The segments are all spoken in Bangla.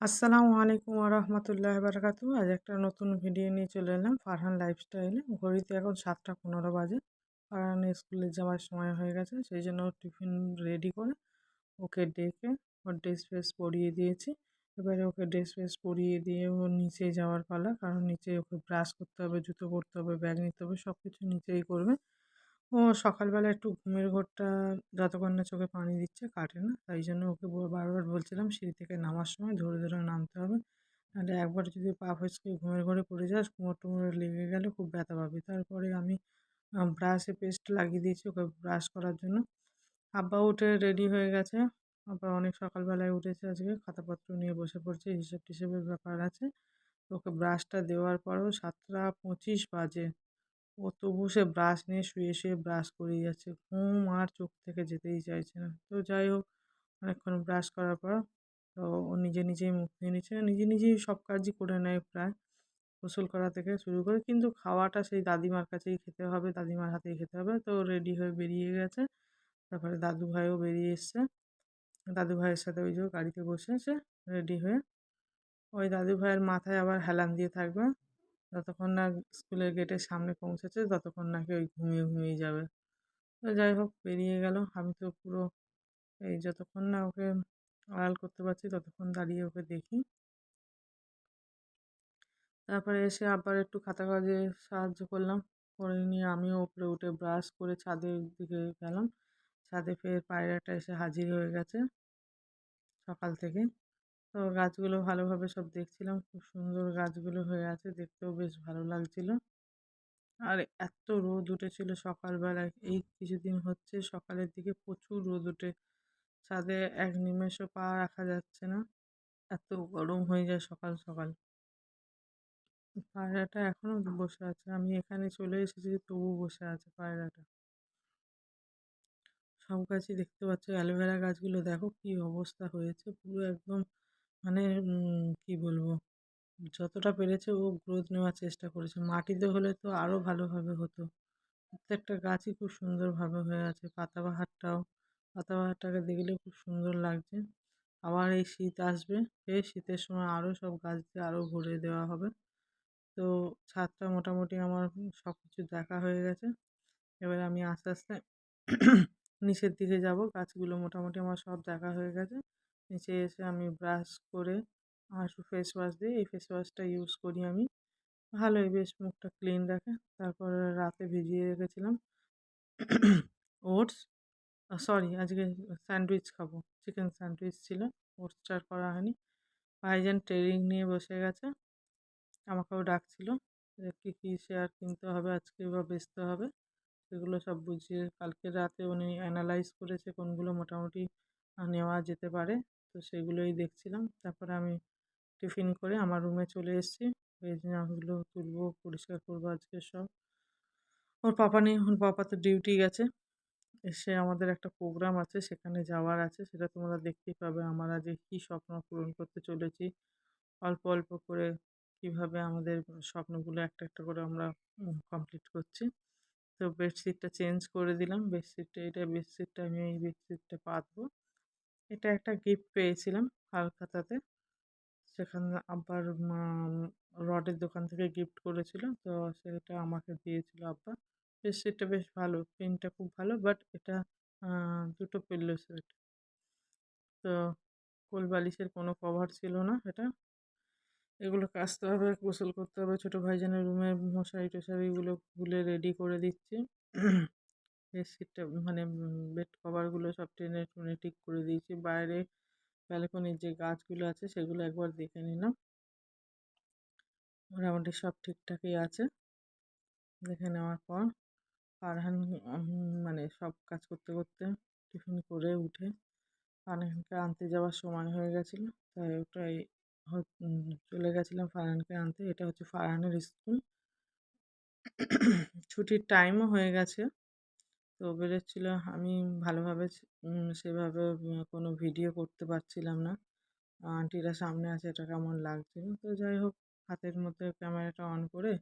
আসসালামু আলাইকুম রহমতুল্লাহ বারকাতু আজ একটা নতুন ভিডিও নিয়ে চলে এলাম ফারহান লাইফস্টাইলে। ঘড়িতে এখন সাতটা পনেরো বাজে। ফারহান স্কুলে যাওয়ার সময় হয়ে গেছে, সেই জন্য টিফিন রেডি করে ওকে ডেকে ওর ড্রেস ফ্রেস পরিয়ে দিয়েছি। এবারে ওকে ড্রেস ফ্রেস পরিয়ে দিয়ে ওর নিচে যাওয়ার পালা, কারণ নিচে ওকে ব্রাশ করতে হবে, জুতো পরতে হবে, ব্যাগ নিতে হবে সব কিছু নিচেই করবে। ও সকালবেলা একটু ঘুমের ঘোরটা যতক্ষণ না চোখে পানি দিচ্ছে কাটে না। তাই জন্য ওকে বারবার বলছিলাম সিঁড়ি থেকে নামার সময় ধরে ধরে নামতে হবে। নাহলে একবার যদি পা ফসকে ঘুমের ঘরে পড়ে যাস, কোমর টোমরে লেগে গেলে খুব ব্যথা পাবি। তারপরে আমি ব্রাশে পেস্ট লাগিয়ে দিয়েছি ওকে ব্রাশ করার জন্য। আব্বা উঠে রেডি হয়ে গেছে। আব্বা অনেক সকালবেলায় উঠেছে আজকে, খাতাপত্র নিয়ে বসে পড়ছে হিসেব টিসেবের ব্যাপার আছে। ওকে ব্রাশটা দেওয়ার পরেও সাতটা পঁচিশ বাজে। ও তবু সে ব্রাশ নিয়ে শুয়ে শুয়ে ব্রাশ করেই যাচ্ছে। ঘুম আর চোখ থেকে যেতেই চাইছে না। তো যাই হোক, অনেকক্ষণ ব্রাশ করার পর তো ও নিজে নিজেই মুখ ধুয়ে নিচ্ছে নিজে নিজেই সব কাজই করে নেয় প্রায়। গোসল করা থেকে শুরু করে কিন্তু খাওয়াটা সেই দাদিমার কাছেই খেতে হবে, দাদিমার হাতেই খেতে হবে। তো রেডি হয়ে বেরিয়ে গেছে। তারপরে দাদু ভাইও বেরিয়ে এসছে। দাদু ভাইয়ের সাথে ওই যে গাড়িতে বসে আছে রেডি হয়ে ওই দাদু ভাইয়ের মাথায় আবার হেলান দিয়ে থাকবে। যতক্ষণ না স্কুলের গেটের সামনে পৌঁছেছে, ততক্ষণ নাকি ওই ঘুমিয়ে ঘুমিয়ে যাবে। তো যাই হোক, বেরিয়ে গেল। আমি তো পুরো এই যতক্ষণ না ওকে আড়াল করতে পারছি, ততক্ষণ দাঁড়িয়ে ওকে দেখি। তারপরে এসে আবার একটু খাতা কাজে সাহায্য করলাম। করে নিয়ে আমিও উপরে উঠে ব্রাশ করে ছাদের দিকে গেলাম। ছাদে ফের পায়রাটা এসে হাজির হয়ে গেছে সকাল থেকে। তো গাছগুলো ভালোভাবে সব দেখছিলাম। খুব সুন্দর গাছগুলো হয়ে আছে, দেখতেও বেশ ভালো লাগছিল। আর এত রোদ উঠেছিল সকালবেলায় এই কিছুদিন হচ্ছে সকালের দিকে প্রচুর রোদ উঠে। ছাদে এক নিমেষও পা রাখা যাচ্ছে না, এত গরম হয়ে যায় সকাল সকাল। পায়রাটা এখনও বসে আছে, আমি এখানে চলে এসেছি তবু বসে আছে পায়রাটা। সব গাছই দেখতে পাচ্ছ, অ্যালোভেরা গাছগুলো দেখো কি অবস্থা হয়েছে, পুরো একদম মানে কি বলব? যতটা পেরেছে ও গ্রোথ নেওয়ার চেষ্টা করেছে। মাটিতে হলে তো আরও ভালোভাবে হতো। প্রত্যেকটা গাছই খুব সুন্দরভাবে হয়ে আছে। পাতাবাহারটাও, পাতাবাহারটাকে দেখলে খুব সুন্দর লাগছে। আবার এই শীত আসবে এই শীতের সময় আরও সব গাছ দিয়ে আরও ভরে দেওয়া হবে। তো ছাদটা মোটামুটি আমার সব কিছু দেখা হয়ে গেছে। এবার আমি আস্তে আস্তে নিচের দিকে যাব। গাছগুলো মোটামুটি আমার সব দেখা হয়ে গেছে। নিচে এসে আমি ব্রাশ করে আর ফেস ওয়াশ দিয়ে এই ফেস ওয়াশটা ইউজ করি আমি। ভালোই, বেশ মুখটা ক্লিন রাখে। তারপরে রাতে ভিজিয়ে রেখেছিলাম। ওটস সরি আজকে স্যান্ডউইচ খাব। চিকেন স্যান্ডউইচ ছিল ওটসটা আর করা হয়নি। ভাইজান ট্রেনিং নিয়ে বসে গেছে। আমাকেও ডাকছিল যে কী কী শেয়ার কিনতে হবে আজকে বা বেচতে হবে। সেগুলো সব বুঝিয়ে কালকে রাতে উনি অ্যানালাইজ করেছে কোনগুলো মোটামুটি নেওয়া যেতে পারে। তো সেগুলোই দেখছিলাম। তারপরে আমি টিফিন করে আমার রুমে চলে এসেছি। ভেজ তুলবো, পরিষ্কার করব আজকে সব। ওর পাপা নেই ওর পাপা তো ডিউটি গেছে। এসে আমাদের একটা প্রোগ্রাম আছে, সেখানে যাওয়ার আছে। সেটা তোমরা দেখতেই পাবে। আমার যে কী স্বপ্ন পূরণ করতে চলেছি। অল্প অল্প করে কীভাবে আমাদের স্বপ্নগুলো একটা একটা করে আমরা কমপ্লিট করছি। তো বেডশিটটা চেঞ্জ করে দিলাম। বেডশিটটা এটা বেডশিটটা আমি এই বেডশিটটা পাতবো। এটা একটা গিফট পেয়েছিলাম কলকাতাতে। সেখানে আব্বার রডের দোকান থেকে গিফট করেছিল। তো সেটা আমাকে দিয়েছিল আব্বা। বেডশিটটা বেশ ভালো প্রিন্টটা খুব ভালো বাট এটা দুটো পিল্লো সেট তো কোল বালিশের কোনো কভার ছিল না এটা। এগুলো কাচতে হবে, গোসল করতে হবে, ছোটো ভাইজানের রুমে মশারি টশারিগুলো খুলে রেডি করে দিচ্ছি। বেডশিটটা মানে বেড কভারগুলো সব টেনে টুনে ঠিক করে দিয়েছি। বাইরে ব্যালকনির যে গাছগুলো আছে, সেগুলো একবার দেখে নিলাম। মোটামুটি সব ঠিকঠাকই আছে। দেখে নেওয়ার পর ফারহান মানে সব কাজ করতে করতে টিফিন করে উঠে ফারহানকে আনতে যাওয়ার সময় হয়ে গেছিল। তাই ওটাই চলে গেছিলাম ফারহানকে আনতে। এটা হচ্ছে ফারহানের স্কুল। ছুটির টাইমও হয়ে গেছে। তো বেরোচ্ছিলো। আমি ভালোভাবে সেভাবে কোনো ভিডিও করতে পারছিলাম না। আন্টিরা সামনে আছে এটা কেমন লাগছিল তো যাই হোক হাতের মধ্যে ক্যামেরাটা অন করে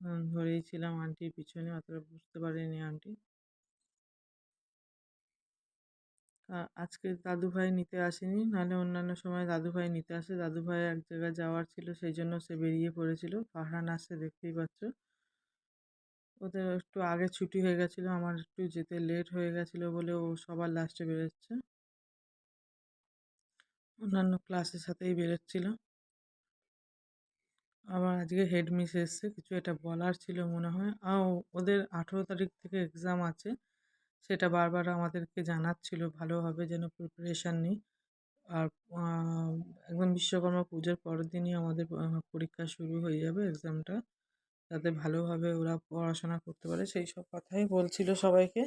উম, ধরেই ছিলাম আন্টির পিছনে অতটা বুঝতে পারিনি আন্টি। আজকে দাদুভাই নিতে আসেনি নাহলে অন্যান্য সময় দাদুভাই নিতে আসে। দাদুভাই এক জায়গায় যাওয়ার ছিল সেই জন্য সে বেরিয়ে পড়েছিল। ফারহান আসছে দেখতেই পাচ্ছ। ওদের একটু আগে ছুটি হয়ে গেছিল, আমার একটু যেতে লেট হয়ে গেছিল বলে ও সবার লাস্টে বেরোচ্ছে। অন্যান্য ক্লাসের সাথেই বেরোচ্ছিল। আবার আজকে হেড মিস এসছে, কিছু এটা বলার ছিল মনে হয়। আর ওদের আঠেরো তারিখ থেকে এক্সাম আছে, সেটা বারবার আমাদেরকে জানাচ্ছিল ভালোভাবে যেন প্রিপারেশান নিই। আর একদম বিশ্বকর্মা পুজোর পরের দিনই আমাদের পরীক্ষা শুরু হয়ে যাবে এক্সামটা যাতে ভালোভাবে ওরা পড়াশোনা করতে পারে, সেই সব কথাই বলছিল সবাইকে।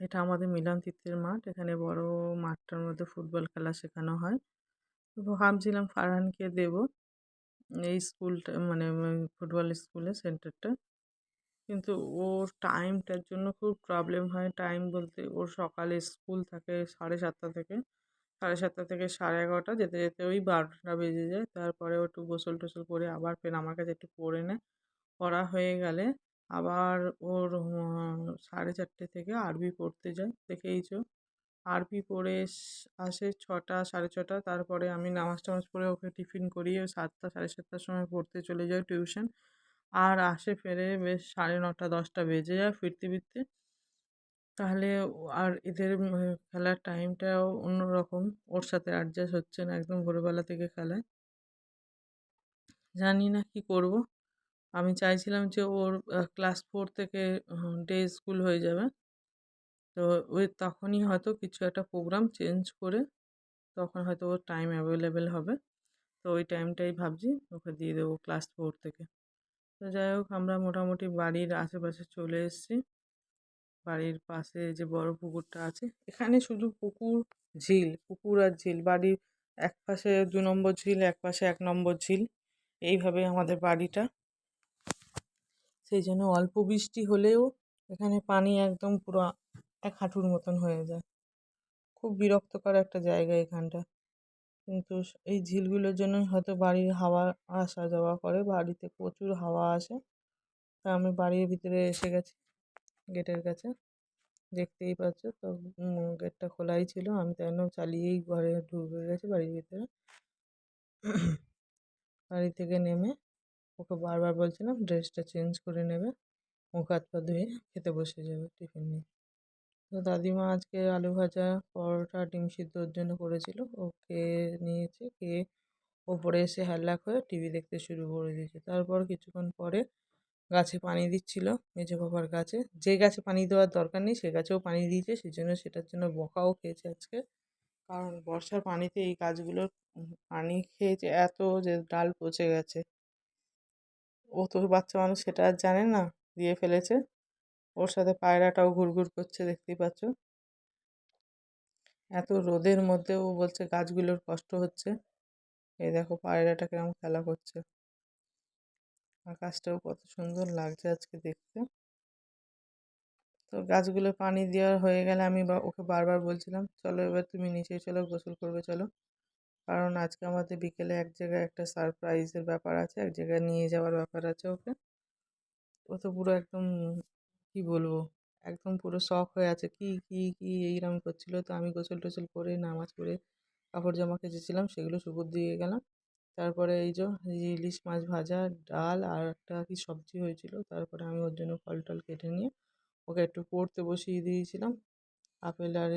এটা আমাদের মিলন তীর্থের মাঠ, এখানে বড় মাঠটার মধ্যে ফুটবল খেলা শেখানো হয়। তো ভাবছিলাম ফারহানকে দেব এই স্কুলটা মানে ফুটবল স্কুলে সেন্টারটা। কিন্তু ওর টাইমটার জন্য খুব প্রবলেম হয়। টাইম বলতে ওর সকালে স্কুল থাকে সাড়ে সাতটা থেকে। সাড়ে সাতটা থেকে সাড়ে এগারোটা যেতে যেতে ওই বারোটা বেজে যায়। তারপরে একটু গোসল টোসল করে আবার ফের আমার কাছে একটু পড়ে নেয় পড়া হয়ে গেলে আবার ওর সাড়ে চারটে থেকে আরবি পড়তে যায় দেখেইছো? আরবি পড়ে আসে ছটা, সাড়ে ছটা, তারপরে আমি নামাজ টামাজ পড়ে ওকে টিফিন করিয়ে সাতটা, সাড়ে সাতটার সময় পড়তে চলে যাই টিউশন। আর আসে ফেরে বেশ সাড়ে নটা, দশটা বেজে যায় ফিরতে ফিরতে। তাহলে আর এদের খেলার টাইমটাও অন্যরকম। ওর সাথে অ্যাডজাস্ট হচ্ছে না একদম ভোরবেলা থেকে খেলায়। জানি না কি করব। আমি চাইছিলাম যে ওর ক্লাস ফোর থেকে ডে স্কুল হয়ে যাবে। তো ওই তখনই হয়তো কিছু একটা প্রোগ্রাম চেঞ্জ করে তখন হয়তো ওর টাইম অ্যাভেলেবেল হবে। তো ওই টাইমটাই ভাবছি ওকে দিয়ে দেবো ক্লাস ফোর থেকে। তো যাই হোক, আমরা মোটামুটি বাড়ির আশেপাশে চলে এসেছি। বাড়ির পাশে যে বড় পুকুরটা আছে, এখানে শুধু পুকুর ঝিল, পুকুর আর ঝিল। বাড়ির এক পাশে দু নম্বর ঝিল এক পাশে এক নম্বর ঝিল। এইভাবে আমাদের বাড়িটা। সেই জন্য অল্প বৃষ্টি হলেও এখানে পানি একদম পুরো এক হাঁটুর মতন হয়ে যায়। খুব বিরক্তকর একটা জায়গা এখানটা। কিন্তু এই ঝিলগুলোর জন্যই হয়তো বাড়ির হাওয়া আসা যাওয়া করে। বাড়িতে প্রচুর হাওয়া আসে। তা আমি বাড়ির ভিতরে এসে গেছি। গেটের কাছে। দেখতেই পাচ্ছ তো গেটটা খোলাই ছিল। আমি তাই চালিয়েই ঘরে ঢুকে গেছি বাড়ির ভিতরে। বাড়ি থেকে নেমে ওকে বারবার বলছিলাম ড্রেসটা চেঞ্জ করে নেবে। মুখ, হাত, পা ধুয়ে খেতে বসে যাবে টিফিন নিয়ে। তো দাদিমা আজকে আলু ভাজা, পরোটা, ডিম সিদ্ধ ওর জন্য করেছিল। ও খেয়ে নিয়েছে, খেয়ে ওপরে এসে হ্যালাক হয়ে টিভি দেখতে শুরু করে দিয়েছে। তারপর কিছুক্ষণ পরে গাছে পানি দিচ্ছিল মেজো বাবার গাছে। যে গাছে পানি দেওয়ার দরকার নেই, সে গাছেও পানি দিয়েছে সেই জন্য সেটার জন্য বকাও খেয়েছে আজকে। কারণ বর্ষার পানিতে এই গাছগুলোর পানি খেয়েছে, এত যে ডাল পচে গেছে। ও তো বাচ্চা মানুষ, সেটা আর জানে না, দিয়ে ফেলেছে। ওর সাথে পায়রাটাও ঘুরঘুর করছে, দেখতেই পাচ্ছ। এত রোদের মধ্যে ও বলছে গাছগুলোর কষ্ট হচ্ছে। এই দেখো পায়রাটা কিরম খেলা করছে। আকাশটাও কত সুন্দর লাগছে আজকে দেখতে। তো গাছগুলো পানি দেওয়া হয়ে গেলে আমি বা, ওকে বারবার বলছিলাম, চলো এবার তুমি নিচে চলো, গোসল করবে, চলো। কারণ আজকে আমাদের বিকেলে এক জায়গায় একটা সারপ্রাইজের ব্যাপার আছে, এক জায়গায় নিয়ে যাওয়ার ব্যাপার আছে ওকে। ও তো পুরো একদম, কি বলব, একদম পুরো শখ হয়ে আছে, কি কি কি? এইরকম করছিল। তো আমি গোসল টোসল করে, নামাজ পড়ে কাপড় জামা কেচেছিলাম, সেগুলো সুপুর দিয়ে গেলাম। তারপরে এই যে ইলিশ মাছ ভাজা, ডাল আর একটা কি সবজি হয়েছিল, তারপরে আমি ওর জন্য ফল টল কেটে নিয়ে ওকে একটু পড়তে বসিয়ে দিয়েছিলাম। আপেল আর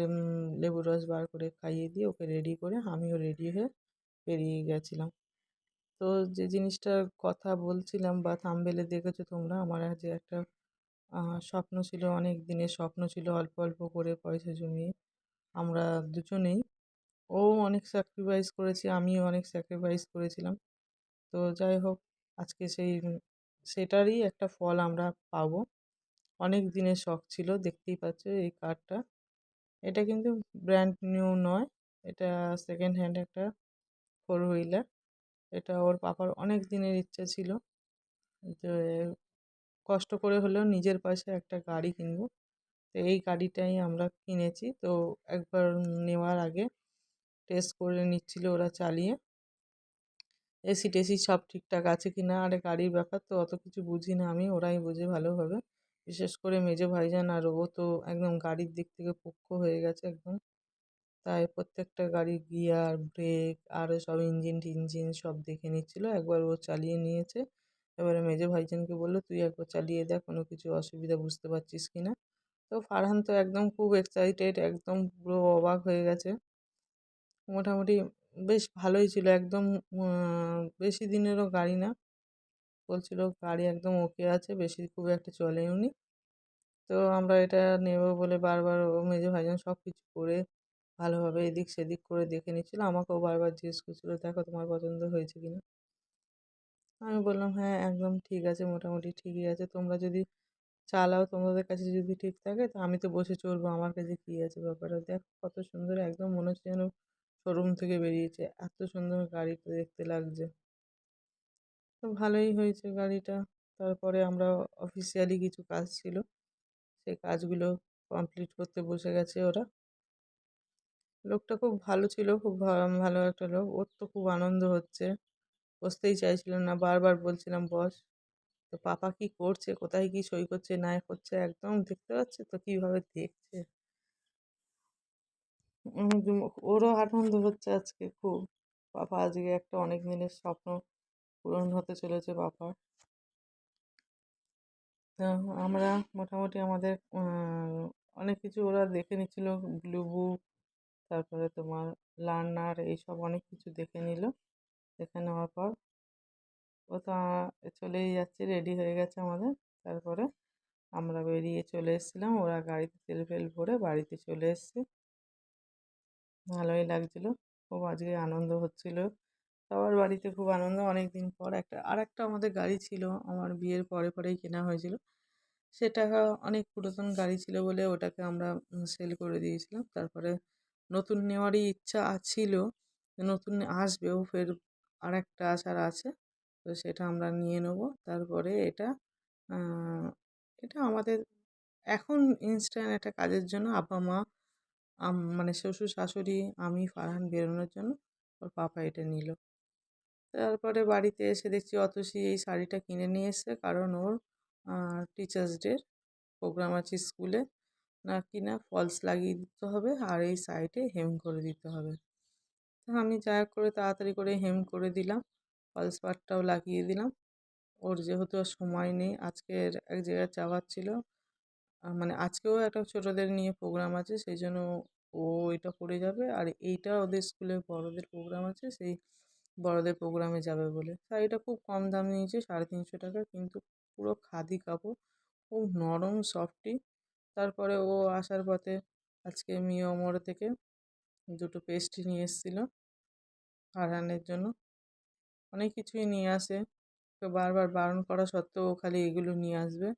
লেবুর রস বার করে খাইয়ে দিয়ে ওকে রেডি করে আমিও রেডি হয়ে বেরিয়ে গেছিলাম। তো যে জিনিসটার কথা বলছিলাম বা থাম্বনেলে দেখেছ তোমরা, আমার যে একটা স্বপ্ন ছিল, অনেক দিনের স্বপ্ন ছিল, অল্প অল্প করে পয়সা জমিয়ে আমরা দুজনেই ও অনেক স্যাক্রিফাইস করেছে, আমিও অনেক স্যাক্রিফাইস করেছিলাম। তো যাই হোক, আজকে সেই, সেটারই একটা ফল আমরা পাবো। অনেক দিনের শখ ছিল, দেখতেই পাচ্ছ এই কারটা এটা কিন্তু ব্র্যান্ড নিউ নয়, এটা সেকেন্ড হ্যান্ড একটা ফোর হুইলার এটা ওর পাপার অনেক দিনের ইচ্ছা ছিল যে, কষ্ট করে হলেও নিজের পয়সায় একটা গাড়ি কিনবো। তো এই গাড়িটাই আমরা কিনেছি। তো একবার নেওয়ার আগে টেস্ট করে নিচ্ছিল ওরা চালিয়ে। এসি টেসি সব ঠিকঠাক আছে কি না? আরে, গাড়ির ব্যাপার তো অত কিছু বুঝি না আমি, ওরাই বোঝে ভালোভাবে। বিশেষ করে মেজো ভাইজান আর ও তো একদম গাড়ির দিক থেকে পক্ষ হয়ে গেছে একদম। তাই প্রত্যেকটা গাড়ির গিয়ার, ব্রেক আরও সব ইঞ্জিন টিঞ্জিন সব দেখে নিচ্ছিল। একবার ও চালিয়ে নিয়েছে। এবারে মেজো ভাইজানকে বলল, তুই একবার চালিয়ে দেখ, কোনো কিছু অসুবিধা বুঝতে পারছিস কি না? তো ফারহান তো একদম খুব এক্সাইটেড একদম পুরো অবাক হয়ে গেছে। মোটামুটি বেশ ভালোই ছিল। একদম বেশি দিনেরও গাড়ি না। বলছিল গাড়ি একদম ওকে আছে, বেশি খুব একটা চলেওনি তো আমরা এটা নেব বলে বারবার ও মেজো ভাইজান সব কিছু করে ভালোভাবে এদিক সেদিক করে দেখে নিচ্ছিল। আমাকেও বারবার জিজ্ঞেস করছিল, দেখো তোমার পছন্দ হয়েছে কি না আমি বললাম হ্যাঁ একদম ঠিক আছে, মোটামুটি ঠিকই আছে। তোমরা যদি চালাও, তোমাদের কাছে যদি ঠিক থাকে, তো আমি তো বসে চড়বো আমার কাছে কী আছে ব্যাপারটা? দেখো, কত সুন্দর, একদম মনে হচ্ছে যেন শোরুম থেকে বেরিয়েছে। এত সুন্দর গাড়িটা দেখতে লাগছে। তো ভালোই হয়েছে গাড়িটা। তারপরে আমরা অফিসিয়ালি কিছু কাজ ছিল। সেই কাজগুলো কমপ্লিট করতে বসে গেছে ওরা। লোকটা খুব ভালো ছিল, খুব ভালো একটা লোক। ওর তো খুব আনন্দ হচ্ছে। বসতেই চাইছিল না। বারবার বলছিলাম, বস, তো পাপা কি করছে? কোথায় কি সই করছে? না করছে? একদম দেখতে পাচ্ছে তো? কীভাবে দেখছে? ওরও আনন্দ হচ্ছে আজকে খুব। পাপা আজকে একটা অনেক দিনের স্বপ্ন পূরণ হতে চলেছে পাপার তো আমরা মোটামুটি আমাদের অনেক কিছু ওরা দেখে নিচ্ছিল, ব্লু বুক, তারপরে তোমার লার্নার, এইসব অনেক কিছু দেখে নিল, দেখে নেওয়ার পর ও তো চলেই যাচ্ছে, রেডি হয়ে গেছে আমাদের। তারপরে আমরা বেরিয়ে চলে এসেছিলাম, ওরা গাড়িতে তেল ফেল ভরে বাড়িতে চলে এসছে। ভালোই লাগছিল। খুব আজকে আনন্দ হচ্ছিল। সবার বাড়িতে খুব আনন্দ। অনেক দিন পর একটা আর একটা আমাদের গাড়ি ছিল। আমার বিয়ের পরে পরেই কেনা হয়েছিল। সেটা অনেক পুরাতন গাড়ি ছিল বলে ওটাকে আমরা সেল করে দিয়েছিলাম। তারপরে নতুন নেওয়ারই ইচ্ছা ছিল নতুন আসবেও, ফের আর একটা আসার আছে। তো সেটা আমরা নিয়ে নেব। তারপরে এটা এটা আমাদের, এখন ইনস্ট্যান্ট একটা কাজের জন্য আব্বা মা মানে শ্বশুর শাশুড়ি, আমি ফারহান বেরোনোর জন্য ওর পাপা এটা নিল। তারপরে বাড়িতে এসে দেখছি অতসী এই শাড়িটা কিনে নিয়ে এসছে কারণ ওর টিচার্স ডের প্রোগ্রাম আছে স্কুলে না কি না ফলস লাগিয়ে দিতে হবে আর এই সাইডে হেম করে দিতে হবে। তো আমি যা করে তাড়াতাড়ি করে হেম করে দিলাম ফলস পাটটাও লাগিয়ে দিলাম। ওর যেহেতু সময় নেই, আজকের এক জায়গায় যাওয়ার ছিল মানে আজকেও একটা ছোটদের নিয়ে প্রোগ্রাম আছে, সেই জন্য ও এটা করে যাবে। আর এইটা ওদের স্কুলে বড়দের প্রোগ্রাম আছে, সেই বড়দের প্রোগ্রামে যাবে বলে। শাড়িটা খুব কম দাম নিয়েছে, সাড়ে তিনশো টাকা, কিন্তু পুরো খাদি কাপড়, খুব নরম সফটি তারপরে ও আসার পথে আজকে মিও মোড় থেকে দুটো পেস্ট্রি নিয়ে এসেছিল ফারহানের জন্য। অনেক কিছুই নিয়ে আসে। তো বারবার বারণ করা সত্ত্বেও খালি এগুলো নিয়ে আসবে।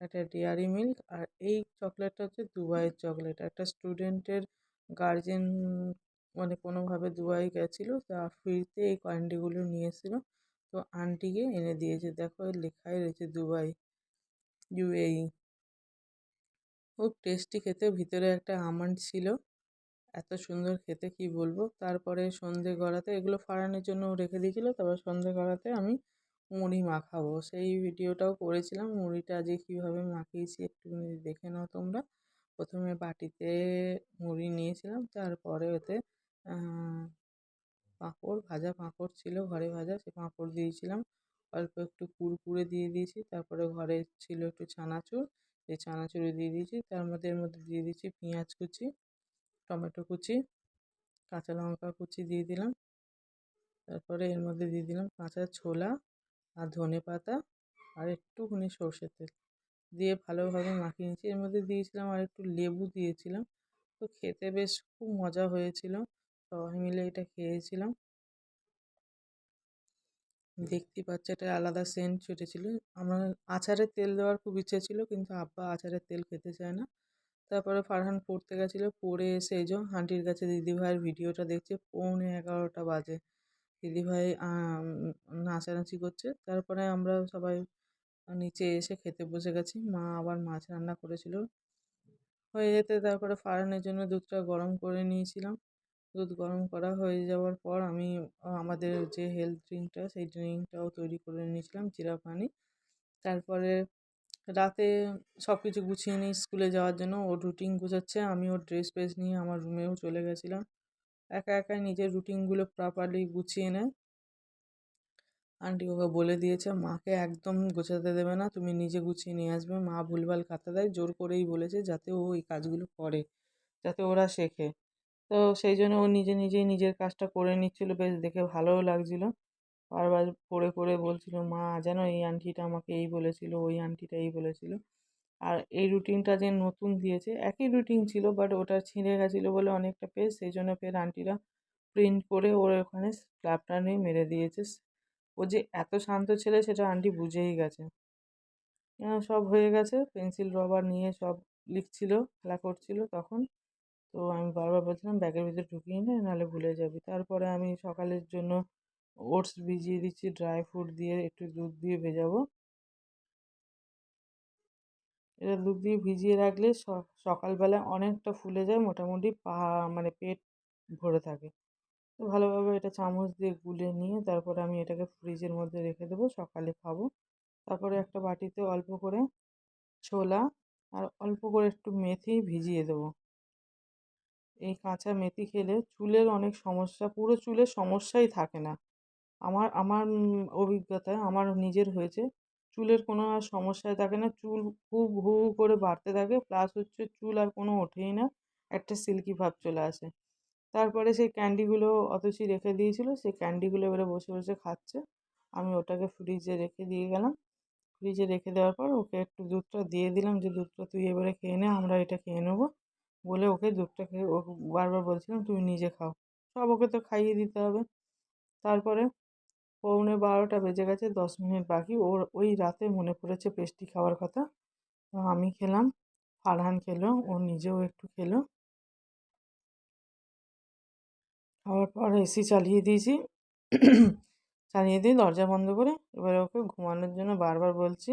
একটা ডেয়ারি মিল্ক আর এই চকলেটটা হচ্ছে দুবাইয়ের চকলেট। একটা স্টুডেন্টের গার্জেন মানে কোনোভাবে দুবাই গেছিল, তা ফ্রিতে এই ক্যান্ডিগুলো নিয়ে এসেছিল তো আন্টিকে এনে দিয়েছে, দেখো লেখাই রয়েছে দুবাই ইউএই খুব টেস্টি খেতে, ভিতরে একটা আমন্ড ছিল। এত সুন্দর খেতে, কি বলব? তারপরে সন্ধে গড়াতে, এগুলো ফাড়ানোর জন্য রেখে দিয়েছিলো, তারপর সন্ধে গড়াতে আমি মুড়ি মাখাবো। সেই ভিডিওটাও করেছিলাম। মুড়িটা আজকে কীভাবে মাখিয়েছি একটুখানি দেখে নাও তোমরা। প্রথমে বাটিতে মুড়ি নিয়েছিলাম। তারপরে ওতে পাঁপড়, ভাজা পাঁপড় ছিল ঘরে ভাজা, সে পাঁপড় দিয়েছিলাম। অল্প একটু কুড়কুড়ে দিয়ে দিয়েছি। তারপরে ঘরে ছিল একটু চানাচুর। সেই চানাচুর দিয়ে দিয়েছি। তার মধ্যে, এর মধ্যে দিয়ে দিয়েছি পেঁয়াজ কুচি, টমেটো কুচি, কাঁচা লঙ্কা কুচি দিয়ে দিলাম। তারপরে এর মধ্যে দিয়ে দিলাম কাঁচা ছোলা। আর ধনে পাতা আর একটুখানি সর্ষের তেল। দিয়ে ভালোভাবে মাখিয়ে নিয়েছি। এর মধ্যে দিয়েছিলাম আর একটু লেবু দিয়েছিলাম। তো খেতে বেশ খুব মজা হয়েছিল। সবাই মিলে এটা খেয়েছিলাম। দেখতে পাচ্ছি, এটা আলাদা সেন্ট ছুটেছিল। আমার আচারের তেল দেওয়ার খুব ইচ্ছে ছিল, কিন্তু আব্বা আচারের তেল খেতে চায় না। তারপরে ফারহান পড়তে গেছিল, পড়ে এসে এই যে আন্টির কাছে দিদিভাইয়ের ভিডিওটা দেখছে, পৌনে এগারোটা বাজে। দিদিভাই নাচানাচি করছে। তারপরে আমরা সবাই নিচে এসে খেতে বসে গেছি। মা আবার মাছ রান্না করেছিল। হয়ে যেতে তারপরে ফারহানের জন্য দুধটা গরম করে নিয়েছিলাম। দুধ গরম করা হয়ে যাওয়ার পর আমি আমাদের যে হেলথ ড্রিঙ্কটা সেই ড্রিঙ্কটাও তৈরি করে নিয়েছিলাম, জিরা পানি। তারপরে রাতে সব কিছু গুছিয়ে নিই স্কুলে যাওয়ার জন্য ও রুটিন গুছাচ্ছে। আমি ওর ড্রেস ফ্রেস নিয়ে আমার রুমেও চলে গেছিলাম। একা একাই নিজের রুটিনগুলো প্রপারলি গুছিয়ে নেয় আন্টি ওকে বলে দিয়েছে, মাকে একদম গোছাতে দেবে না, তুমি নিজে গুছিয়ে নিয়ে আসবে, মা ভুলভাল খাতা দেয়, জোর করেই বলেছে যাতে ও এই কাজগুলো করে, যাতে ওরা শেখে। তো সেই জন্য ও নিজে নিজেই নিজের কাজটা করে নিচ্ছিল, বেশ দেখে ভালোও লাগছিল। বারবার পড়ে পড়ে বলছিল, মা, যেন এই আন্টিটা আমাকে এই বলেছিল, ওই আন্টিটা এই বলেছিল। আর এই রুটিনটা যে নতুন দিয়েছে, একই রুটিন ছিল বাট ওটা ছিঁড়ে গেছিল বলে অনেকটা পেজ সেই জন্য ফের আন্টিরা প্রিন্ট করে ওর ওখানে স্ল্যাবটা নিয়ে মেরে দিয়েছে। ও যে এত শান্ত ছেলে, সেটা আন্টি বুঝেই গেছে। সব হয়ে গেছে পেন্সিল রবার নিয়ে সব লিখছিল, খেলা করছিল তখন। তো আমি বারবার বলছিলাম, ব্যাগের ভিতরে ঢুকিয়ে নে, নাহলে ভুলে যাবি। তারপরে আমি সকালের জন্য ওটস ভিজিয়ে দিচ্ছি ড্রাই ফ্রুট দিয়ে একটু দুধ দিয়ে ভেজাবো। এটা দুধ দিয়ে ভিজিয়ে রাখলে সকালবেলা অনেকটা ফুলে যায়, মোটামুটি পা মানে পেট ভরে থাকে। তো ভালোভাবে এটা চামচ দিয়ে গুলে নিয়ে তারপরে আমি এটাকে ফ্রিজের মধ্যে রেখে দেবো, সকালে খাব। তারপরে একটা বাটিতে অল্প করে ছোলা আর অল্প করে একটু মেথি ভিজিয়ে দেবো। এই কাঁচা মেথি খেলে চুলের অনেক সমস্যা, পুরো চুলের সমস্যাই থাকে না। আমার আমার অভিজ্ঞতায়, আমার নিজের হয়েছে চুলের কোনো আর সমস্যায় থাকে না। চুল খুব হু হু করে বাড়তে থাকে। প্লাস হচ্ছে চুল আর কোনো ওঠেই না। একটা সিল্কি ভাব চলে আসে। তারপরে সেই ক্যান্ডিগুলো অতসী রেখে দিয়েছিল। সেই ক্যান্ডিগুলো এবারে বসে বসে খাচ্ছে। আমি ওটাকে ফ্রিজে রেখে দিয়ে গেলাম। ফ্রিজে রেখে দেওয়ার পর ওকে একটু দুধটা দিয়ে দিলাম যে, দুধটা তুই এবারে খেয়ে নে, আমরা এটা খেয়ে নেব। বলে ওকে দুধটা খেয়ে ও বারবার বলছিলাম তুমি নিজে খাও। সব ওকে তো খাইয়ে দিতে হবে। তারপরে পৌনে বারোটা বেজে গেছে, দশ মিনিট বাকি। ওর, ওই রাতে মনে পড়েছে পেস্ট্রি খাওয়ার কথা। তো আমি খেলাম, ফারহান খেলো, ও নিজেও একটু খেলো। খাওয়ার পর এসি চালিয়ে দিয়েছি। চালিয়ে দিয়ে দরজা বন্ধ করে এবারে ওকে ঘুমানোর জন্য বারবার বলছি,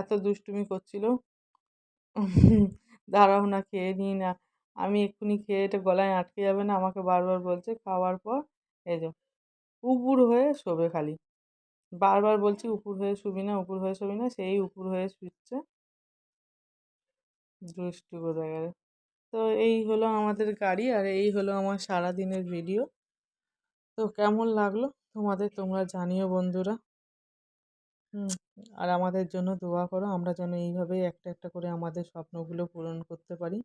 এত দুষ্টুমি করছিল? দাঁড়াও না, খেয়ে নিই না। আমি এক্ষুনি খেয়ে এটা গলায় আটকে যাবে না, আমাকে বারবার বলছে। খাওয়ার পর এই যে উপুর হয়ে শোবে খালি। বারবার বলছি উপুর হয়ে শুবি না উপুর হয়ে শুবি না, সেই উপুর হয়ে শুচ্ছে। দুষ্টু কোথাকারে। তো এই হলো আমাদের গাড়ি আর এই হলো আমার সারাদিনের ভিডিও। তো কেমন লাগল? তোমাদের তোমরা জানিও বন্ধুরা। হুম, আর আমাদের জন্য দোয়া করো, আমরা যেন এইভাবেই একটা একটা করে আমাদের স্বপ্নগুলো পূরণ করতে পারি।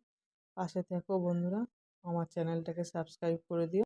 পাশে থেকো বন্ধুরা, আমার চ্যানেলটাকে সাবস্ক্রাইব করে দিও।